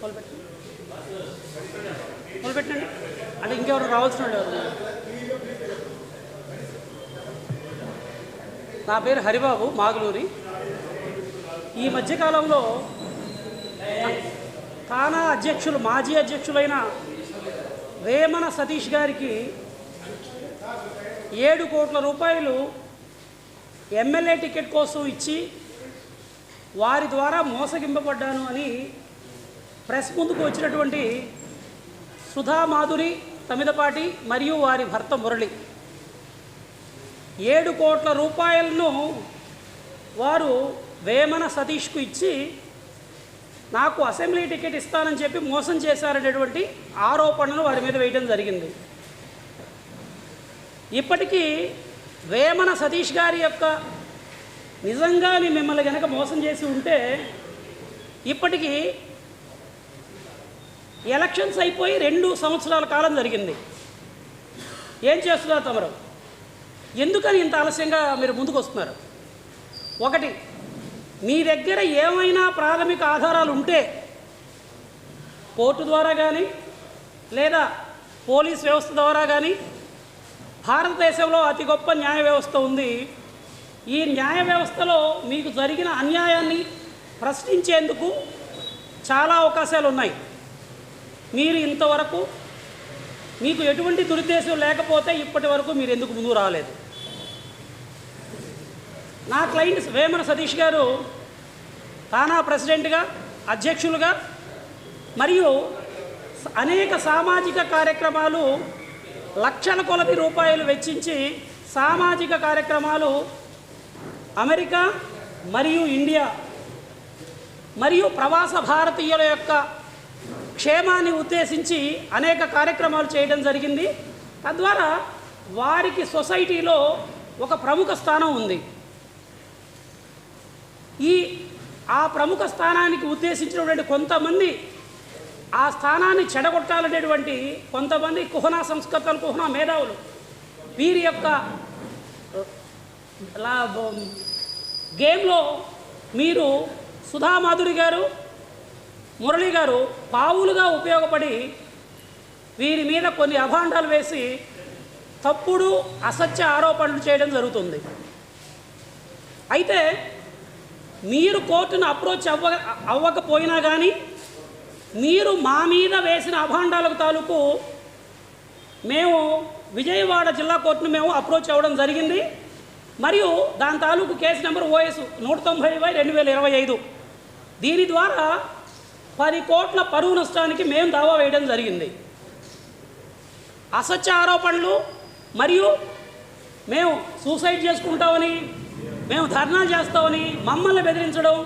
మొదలుపెట్టండి మొదలుపెట్టండి అంటే ఇంకెవరు రావాల్సిన వాళ్ళు ఎవరు నా పేరు హరిబాబు మాగులూరి. ఈ మధ్యకాలంలో తానా అధ్యక్షులు మాజీ అధ్యక్షులైన వేమన సతీష్ గారికి ఏడు కోట్ల రూపాయలు ఎమ్మెల్యే టికెట్ కోసం ఇచ్చి వారి ద్వారా మోసగింపబడ్డాను అని ప్రెస్ ముందుకు వచ్చినటువంటి సుధామాధురి తమిదపాటి మరియు వారి భర్త మురళి. ఏడు కోట్ల రూపాయలను వారు వేమన సతీష్కు ఇచ్చి నాకు అసెంబ్లీ టికెట్ ఇస్తానని చెప్పి మోసం చేశారనేటువంటి ఆరోపణలు వారి మీద వేయడం జరిగింది. ఇప్పటికీ వేమన సతీష్ గారి యొక్క నిజంగానే మిమ్మల్ని కనుక మోసం చేసి ఉంటే ఇప్పటికీ ఎలక్షన్స్ అయిపోయి రెండు సంవత్సరాల కాలం జరిగింది. ఏం చేస్తున్నారు తమరు? ఎందుకని ఇంత ఆలస్యంగా మీరు ముందుకు వస్తున్నారు ఒకటి మీ దగ్గర ఏమైనా ప్రాథమిక ఆధారాలు ఉంటే కోర్టు ద్వారా కానీ లేదా పోలీస్ వ్యవస్థ ద్వారా కానీ భారతదేశంలో అతి గొప్ప న్యాయ వ్యవస్థ ఉంది. ఈ న్యాయ వ్యవస్థలో మీకు జరిగిన అన్యాయాన్ని ప్రశ్నించేందుకు చాలా అవకాశాలు ఉన్నాయి మీరు ఇంతవరకు మీకు ఎటువంటి దురుద్దేశం లేకపోతే ఇప్పటి వరకు మీరు ఎందుకు ముందుకు రాలేదు? నా క్లయింట్ వేమన సతీష్ గారు తానా ప్రెసిడెంట్గా అధ్యక్షులుగా మరియు అనేక సామాజిక కార్యక్రమాలు లక్షల కొలది రూపాయలు వెచ్చించి సామాజిక కార్యక్రమాలు అమెరికా మరియు ఇండియా మరియు ప్రవాస భారతీయుల యొక్క క్షేమాన్ని ఉద్దేశించి అనేక కార్యక్రమాలు చేయడం జరిగింది. తద్వారా వారికి సొసైటీలో ఒక ప్రముఖ స్థానం ఉంది. ఈ ఆ ప్రముఖ స్థానానికి ఉద్దేశించినటువంటి కొంతమంది ఆ స్థానాన్ని చెడగొట్టాలనేటువంటి కొంతమంది కుహనా సంస్కర్తలు కుహనా మేధావులు వీరి యొక్క గేమ్లో మీరు సుధామాధురి గారు మురళి గారు పావులుగా ఉపయోగపడి వీరి మీద కొన్ని అభాండాలు వేసి తప్పుడు అసత్య ఆరోపణలు చేయడం జరుగుతుంది. అయితే మీరు కోర్టును అప్రోచ్ అవ్వ అవ్వకపోయినా కానీ మీరు మా మీద వేసిన అభాండాలకు తాలూకు మేము విజయవాడ జిల్లా కోర్టును మేము అప్రోచ్ అవ్వడం జరిగింది. మరియు దాని తాలూకు కేసు నెంబర్ ఓఎస్ నూట తొంభై బై రెండు వేల ఇరవై ఐదు. దీని ద్వారా పది కోట్ల పరువు నష్టానికి మేము దావా వేయడం జరిగింది. అసత్య ఆరోపణలు మరియు మేము సూసైడ్ చేసుకుంటామని మేము ధర్నాలు చేస్తామని మమ్మల్ని బెదిరించడం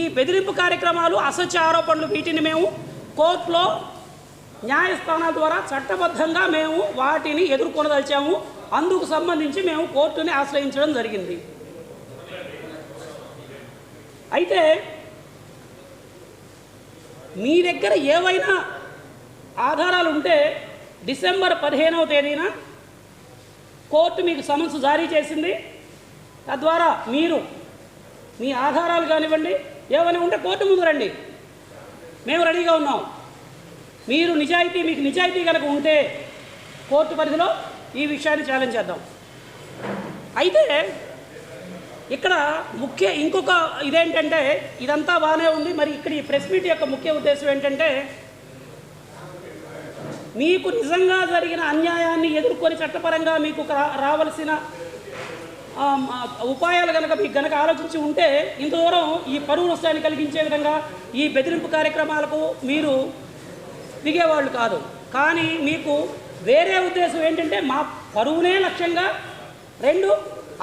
ఈ బెదిరింపు కార్యక్రమాలు అసత్య ఆరోపణలు. వీటిని మేము కోర్టులో న్యాయస్థానాల ద్వారా చట్టబద్ధంగా మేము వాటిని ఎదుర్కొనదలిచాము. అందుకు సంబంధించి మేము కోర్టుని ఆశ్రయించడం జరిగింది. అయితే మీ దగ్గర ఏవైనా ఆధారాలు ఉంటే డిసెంబర్ పదిహేనవ తేదీన కోర్టు మీకు సమన్స్ జారీ చేసింది. తద్వారా మీరు మీ ఆధారాలు కానివ్వండి ఏమైనా ఉంటే కోర్టు ముందు రండి. మేము రెడీగా ఉన్నాం. మీరు నిజాయితీ మీకు నిజాయితీ కనుక ఉంటే కోర్టు పరిధిలో ఈ విషయాన్ని ఛాలెంజ్ చేద్దాం. అయితే ఇక్కడ ముఖ్య ఇంకొక ఇదేంటంటే ఇదంతా బాగానే ఉంది. మరి ఇక్కడ ఈ ప్రెస్ మీట్ యొక్క ముఖ్య ఉద్దేశం ఏంటంటే మీకు నిజంగా జరిగిన అన్యాయాన్ని ఎదుర్కొని చట్టపరంగా మీకు రా- రావలసిన ఉపాయాలు కనుక మీకు కనుక ఆలోచించి ఉంటే ఇంత దూరం ఈ పరువు నష్టాన్ని కలిగించే విధంగా ఈ బెదిరింపు కార్యక్రమాలకు మీరు దిగేవాళ్ళు కాదు. కానీ మీకు వేరే ఉద్దేశం ఏంటంటే మా పరువునే లక్ష్యంగా రెండు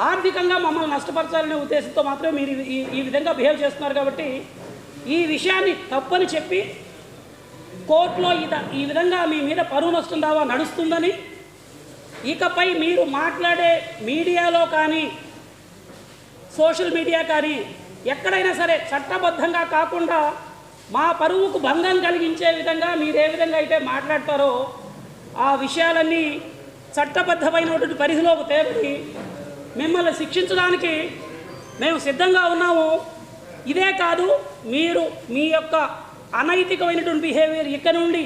ఆర్థికంగా మమ్మల్ని నష్టపరచాలనే ఉద్దేశంతో మాత్రమే మీరు ఈ ఈ విధంగా బిహేవ్ చేస్తున్నారు కాబట్టి ఈ విషయాన్ని తప్పని చెప్పి కోర్టులో ఇద ఈ విధంగా మీ మీద పరువు నష్టం దావా నడుస్తుందని ఇకపై మీరు మాట్లాడే మీడియాలో కానీ సోషల్ మీడియా కానీ ఎక్కడైనా సరే చట్టబద్ధంగా కాకుండా మా పరువుకు భంగం కలిగించే విధంగా మీరు ఏ విధంగా అయితే మాట్లాడతారో ఆ విషయాలన్నీ చట్టబద్ధమైనటువంటి పరిధిలోకి తేలి మిమ్మల్ని శిక్షించడానికి మేము సిద్ధంగా ఉన్నాము. ఇదే కాదు మీరు మీ యొక్క అనైతికమైనటువంటి బిహేవియర్ ఇక్కడ నుండి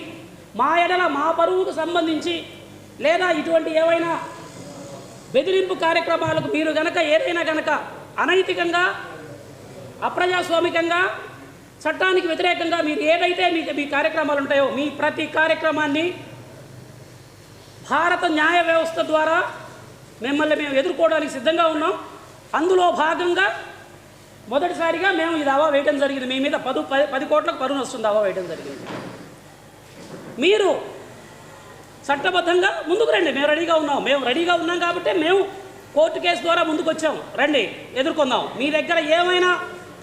మా ఎడల మా పరువుకు సంబంధించి లేదా ఇటువంటి ఏవైనా బెదిరింపు కార్యక్రమాలకు మీరు గనక ఏదైనా గనక అనైతికంగా అప్రజాస్వామికంగా చట్టానికి వ్యతిరేకంగా మీరు ఏదైతే మీకు మీ కార్యక్రమాలు ఉంటాయో మీ ప్రతి కార్యక్రమాన్ని భారత న్యాయ వ్యవస్థ ద్వారా మిమ్మల్ని మేము ఎదుర్కోవడానికి సిద్ధంగా ఉన్నాం. అందులో భాగంగా మొదటిసారిగా మేము ఈ దావా వేయడం జరిగింది. మీ మీద పదు పది పది కోట్లకు పరువును వస్తుంది అవా వేయడం జరిగింది. మీరు చట్టబద్ధంగా ముందుకు రండి. మేము రెడీగా ఉన్నాం. మేము రెడీగా ఉన్నాం కాబట్టి మేము కోర్టు కేసు ద్వారా ముందుకు వచ్చాం. రండి ఎదుర్కొందాం. మీ దగ్గర ఏమైనా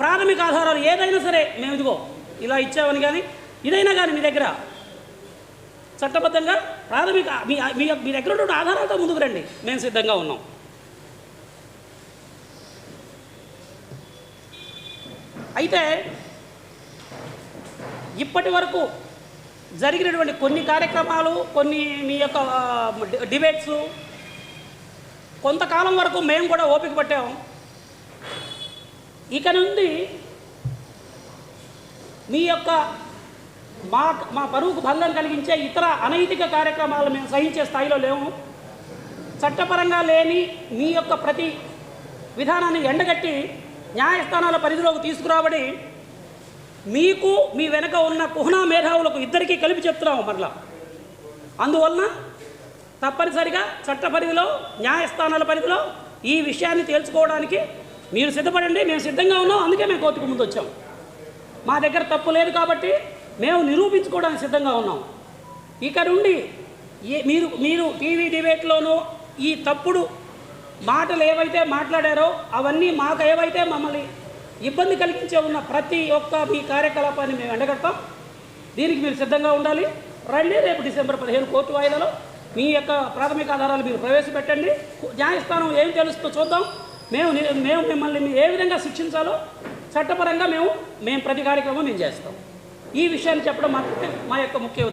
ప్రాథమిక ఆధారాలు ఏదైనా సరే మేము ఇదిగో ఇలా ఇచ్చామని కానీ ఇదైనా కానీ మీ దగ్గర చట్టబద్ధంగా ప్రాథమిక మీ మీ మీ దగ్గర ఉన్న ఆధారాలతో ముందుకు రండి. మేము సిద్ధంగా ఉన్నాం. అయితే ఇప్పటి వరకు జరిగినటువంటి కొన్ని కార్యక్రమాలు కొన్ని మీ యొక్క డిబేట్స్ కొంతకాలం వరకు మేము కూడా ఓపిక పట్టాము ఇక నుండి మీ యొక్క మా మా పరువుకు భంగం కలిగించే ఇతర అనైతిక కార్యక్రమాలు మేము సహించే స్థాయిలో లేము చట్టపరంగా లేని మీ యొక్క ప్రతి విధానాన్ని ఎండగట్టి న్యాయస్థానాల పరిధిలోకి తీసుకురాబడి మీకు మీ వెనక ఉన్న కుహనా మేధావులకు ఇద్దరికీ కలిపి చెప్తున్నాము మరలా. అందువలన తప్పనిసరిగా చట్ట పరిధిలో న్యాయస్థానాల పరిధిలో ఈ విషయాన్ని తేల్చుకోవడానికి మీరు సిద్ధపడండి మేము సిద్ధంగా ఉన్నాం అందుకే మేము కోర్టుకు ముందు వచ్చాం. మా దగ్గర తప్పు లేదు కాబట్టి మేము నిరూపించుకోవడానికి సిద్ధంగా ఉన్నాం. ఇక నుండి ఏ మీరు మీరు టీవీ డిబేట్లోనూ ఈ తప్పుడు మాటలు ఏవైతే మాట్లాడారో అవన్నీ మాకు ఏవైతే మమ్మల్ని ఇబ్బంది కలిగించే ఉన్న ప్రతి ఒక్క మీ కార్యకలాపాన్ని మేము ఎండగడతాం. దీనికి మీరు సిద్ధంగా ఉండాలి. రండి రేపు డిసెంబర్ పదిహేను కోర్టు వాయిదాలో మీ యొక్క ప్రాథమిక ఆధారాలు మీరు ప్రవేశపెట్టండి. న్యాయస్థానం ఏం తెలుస్తుందో చూద్దాం. మేము మేము మిమ్మల్ని ఏ విధంగా శిక్షించాలో చట్టపరంగా మేము మేము ప్రతి కార్యక్రమం మేము చేస్తాం. ఈ విషయాన్ని చెప్పడం మాత్రమే మా యొక్క ముఖ్య